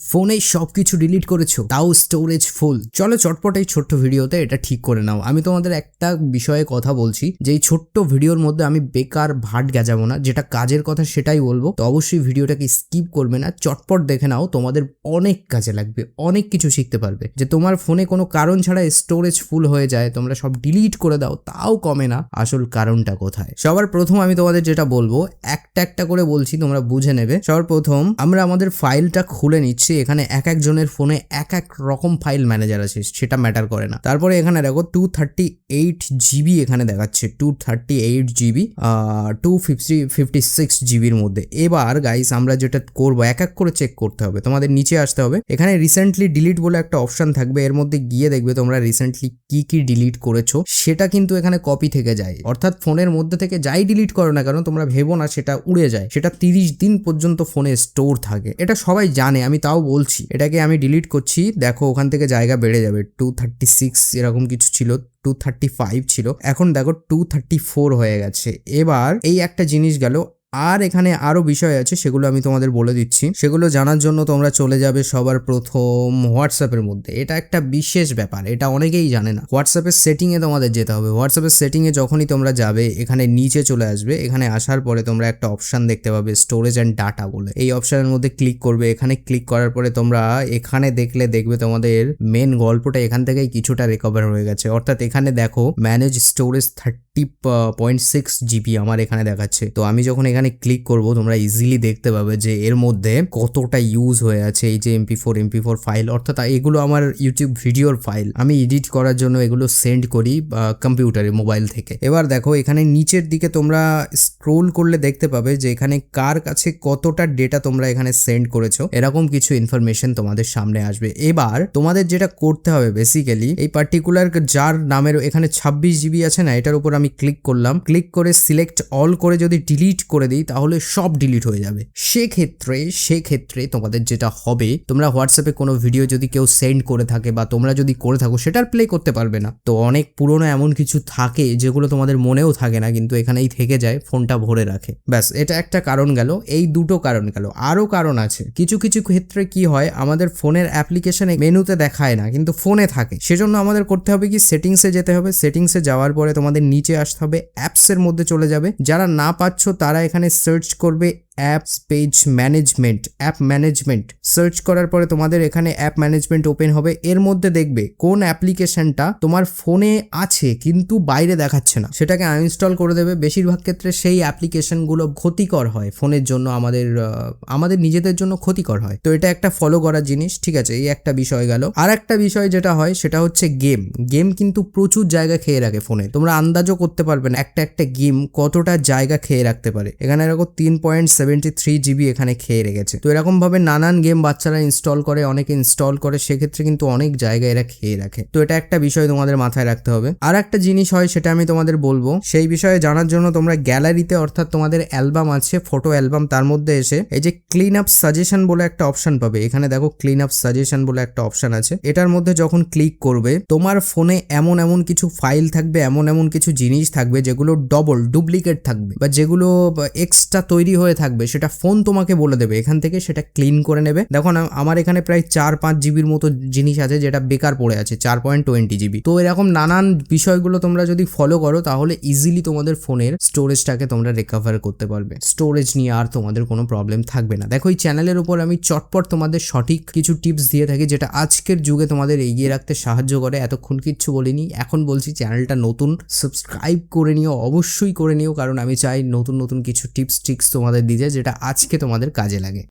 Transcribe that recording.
ফোনে সবকিছু ডিলিট করেছ, তাও স্টোরেজ ফুল চলো চটপট এই ছোট্ট ভিডিওতে এটা ঠিক করে নাও। আমি তোমাদের একটা বিষয়ে কথা বলছি, যে এই ছোট্ট ভিডিওর মধ্যে আমি বেকার ভাট গেজাবো না, যেটা কাজের কথা সেটাই বলব। তো অবশ্যই ভিডিওটাকে স্কিপ করবে না, চটপট দেখে নাও, তোমাদের অনেক কাজে লাগবে, অনেক কিছু শিখতে পারবে। যে তোমার ফোনে কোনো কারণ ছাড়া স্টোরেজ ফুল হয়ে যায়, তোমরা সব ডিলিট করে দাও, তাও কমে না, আসল কারণটা কোথায়? সবার প্রথম আমি তোমাদের যেটা বলব, একটা একটা করে বলছি, তোমরা বুঝে নেবে। সবার প্রথম আমরা আমাদের ফাইলটা খুলে নিচ্ছি। এখানে এক একজনের ফোনে এক এক রকম ফাইল ম্যানেজার আছে, সেটা ম্যাটার করে না। তারপরে এখানে দেখো টু থার্টি এইট জিবি এখানে দেখাচ্ছে two thirty eight GB two fifty fifty six জিবির মধ্যে। এবার গাইস আমরা যেটা করব, এক এক করে চেক করতে হবে, তোমাদের নিচে আসতে হবে। এখানে রিসেন্টলি ডিলিট বলে একটা অপশন থাকবে, এর মধ্যে গিয়ে দেখবে তোমরা রিসেন্টলি কি কি ডিলিট করেছ, সেটা কিন্তু এখানে কপি থেকে যায়। অর্থাৎ ফোনের মধ্যে থেকে যাই ডিলিট করো না কারণ তোমরা ভেবো না সেটা উড়ে যায়, সেটা তিরিশ দিন পর্যন্ত ফোনে স্টোর থাকে। এটা সবাই জানে, আমি তাও বলছি, এটাকে আমি ডিলিট করছি। দেখো, ওখান থেকে জায়গা বেড়ে যাবে। টু থার্টি সিক্স এরকম কিছু ছিল টু থার্টি ফাইভ ছিল। এখন দেখো টু থার্টি ফোর হয়ে গেছে। এবার এই একটা জিনিস গেল আর এখানে আরও বিষয় আছে, সেগুলো আমি তোমাদের বলে দিচ্ছি। সেগুলো জানার জন্য তোমরা চলে যাবে সবার প্রথম হোয়াটসঅ্যাপের মধ্যে। এটা একটা বিশেষ ব্যাপার, এটা অনেকেই জানে না। হোয়াটসঅ্যাপের সেটিং এ তোমাদের যেতে হবে। হোয়াটসঅ্যাপের সেটিং এ যখনই তোমরা যাবে, এখানে নিচে চলে আসবে। এখানে আসার পরে তোমরা একটা অপশন দেখতে পাবে স্টোরেজ অ্যান্ড ডাটা বলে। এই অপশনের মধ্যে ক্লিক করবে। এখানে ক্লিক করার পরে তোমরা এখানে দেখলে দেখবে তোমাদের মেন গল্পটা এখান থেকেই কিছুটা রিকভার হয়ে গেছে। অর্থাৎ এখানে দেখো manage storage thirty point six GB আমার এখানে দেখাচ্ছে। তো আমি যখন এখানে ক্লিক করব, তোমরা ইজিলি দেখতে পাবে যে এর মধ্যে কতটা ইউজ হয়ে আছে এই যে MP four MP four file অর্থাৎ এগুলো আমার ইউটিউব ভিডিওর ফাইল আমি এডিট করার জন্য এগুলো সেন্ড করি কম্পিউটারে মোবাইল থেকে। এবার দেখো, এখানে নিচের দিকে তোমরা স্ক্রোল করলে দেখতে পাবে যে এখানে কার কাছে কতটা ডেটা তোমরা এখানে সেন্ড করেছ। এরকম কিছু ইনফরমেশন তোমাদের সামনে আসবে। এবার তোমাদের যেটা করতে হবে বেসিক্যালি এই পার্টিকুলার যার নামের এখানে ছাব্বিশ জিবি আছে না, এটার উপর আমি ক্লিক করলাম। ক্লিক করে সিলেক্ট অল করে যদি ডিলিট করে দিই, তাহলে সব ডিলিট হয়ে যাবে। সেক্ষেত্রে সেক্ষেত্রে তোমাদের যেটা হবে, তোমরা হোয়াটসঅ্যাপে কোনো ভিডিও যদি কেউ সেন্ড করে থাকে বা তোমরা যদি করে থাকো সেটার প্লে করতে পারবে না। তো অনেক পুরনো এমন কিছু থাকে যেগুলো তোমাদের মনেও থাকে না, কিন্তু এখানেই থেকে যায় ফোনটা ভরে রাখে। ব্যাস, এটা একটা কারণ গেল, এই দুটো কারণ গেল। আরও কারণ আছে। কিছু কিছু ক্ষেত্রে কি হয়, আমাদের ফোনের অ্যাপ্লিকেশনে মেনুতে দেখায় না, কিন্তু ফোনে থাকে। সেজন্য আমাদের করতে হবে কি সেটিংসে যেতে হবে। সেটিংসে যাওয়ার পরে তোমাদের নিচে আসতে হবে অ্যাপসের মধ্যে চলে যাবে। যারা না পাচ্ছ, তারা এখানে সার্চ করবে apps page management app management search করার পরে তোমাদের এখানে অ্যাপ ম্যানেজমেন্ট ওপেন হবে। এর মধ্যে দেখবে কোন অ্যাপ্লিকেশনটা তোমার ফোনে আছে কিন্তু বাইরে দেখাচ্ছে না। সেটাকে আনইনস্টল করে দেবে। বেশিরভাগ ক্ষেত্রে সেই অ্যাপ্লিকেশনগুলো ক্ষতিকর হয় ফোনের জন্য আমাদের আমাদের নিজেদের জন্য ক্ষতিকর হয়। তো এটা একটা ফলো করার জিনিস, ঠিক আছে? এই একটা বিষয় গেল। আর একটা বিষয় যেটা হয়, সেটা হচ্ছে গেম গেম কিন্তু প্রচুর জায়গা খেয়ে রাখে ফোনে তোমরা আন্দাজও করতে পারবে না একটা একটা গেম কতটা জায়গা খেয়ে রাখতে পারে। এখানে এরকম তিন পয়েন্ট সেভেন্টি থ্রি জিবি এখানে খেয়ে রেখেছে। তো এরকম ভাবে নানান গেম বাচ্চারা ইনস্টল করে, অনেকে ইনস্টল করে, সেক্ষেত্রে কিন্তু অনেক জায়গায় এরা খেয়ে রাখে। তো এটা একটা বিষয় তোমাদের মাথায় রাখতে হবে। আর একটা জিনিস হয়, সেটা আমি তোমাদের বলব। সেই বিষয়ে জানার জন্য তোমরা গ্যালারিতে অর্থাৎ তোমাদের অ্যালবাম আছে ফটো অ্যালবাম তার মধ্যে এসে এই যে ক্লিন আপ সাজেশন বলে একটা অপশন পাবে। এখানে দেখো ক্লিন আপ সাজেশন বলে একটা অপশন আছে। এটার মধ্যে যখন ক্লিক করবে, তোমার ফোনে এমন এমন কিছু ফাইল থাকবে, এমন এমন কিছু জিনিস থাকবে, যেগুলো ডবল ডুপ্লিকেট থাকবে, বা যেগুলো এক্সট্রা তৈরি হয়ে থাকবে, সেটা ফোন তোমাকে বলে দেবে। এখান থেকে সেটা ক্লিন করে নেবে। দেখো না, আমার এখানে প্রায় চার পাঁচ জিবির মতো জিনিস আছে যেটা বেকার পড়ে আছে, চার পয়েন্ট টোয়েন্টি জিবি। তো এরকম নানান বিষয়গুলো তোমরা যদি ফলো করো, তাহলে ইজিলি তোমাদের ফোনের স্টোরেজটাকে তোমরা রিকভার করতে পারবে। স্টোরেজ নিয়ে আর তোমাদের কোনো প্রবলেম থাকবে না। দেখো, এই চ্যানেলের উপর আমি চটপট তোমাদের সঠিক কিছু টিপস দিয়ে থাকি, যেটা আজকের যুগে তোমাদের এগিয়ে রাখতে সাহায্য করে। এতক্ষণ কিচ্ছু বলিনি, এখন বলছি চ্যানেলটা নতুন সাবস্ক্রাইব করে নিও, অবশ্যই করে নিও, কারণ আমি চাই নতুন নতুন কিছু টিপস ট্রিক্স তোমাদের দিতে যেটা আজকে তোমাদের কাজে লাগে।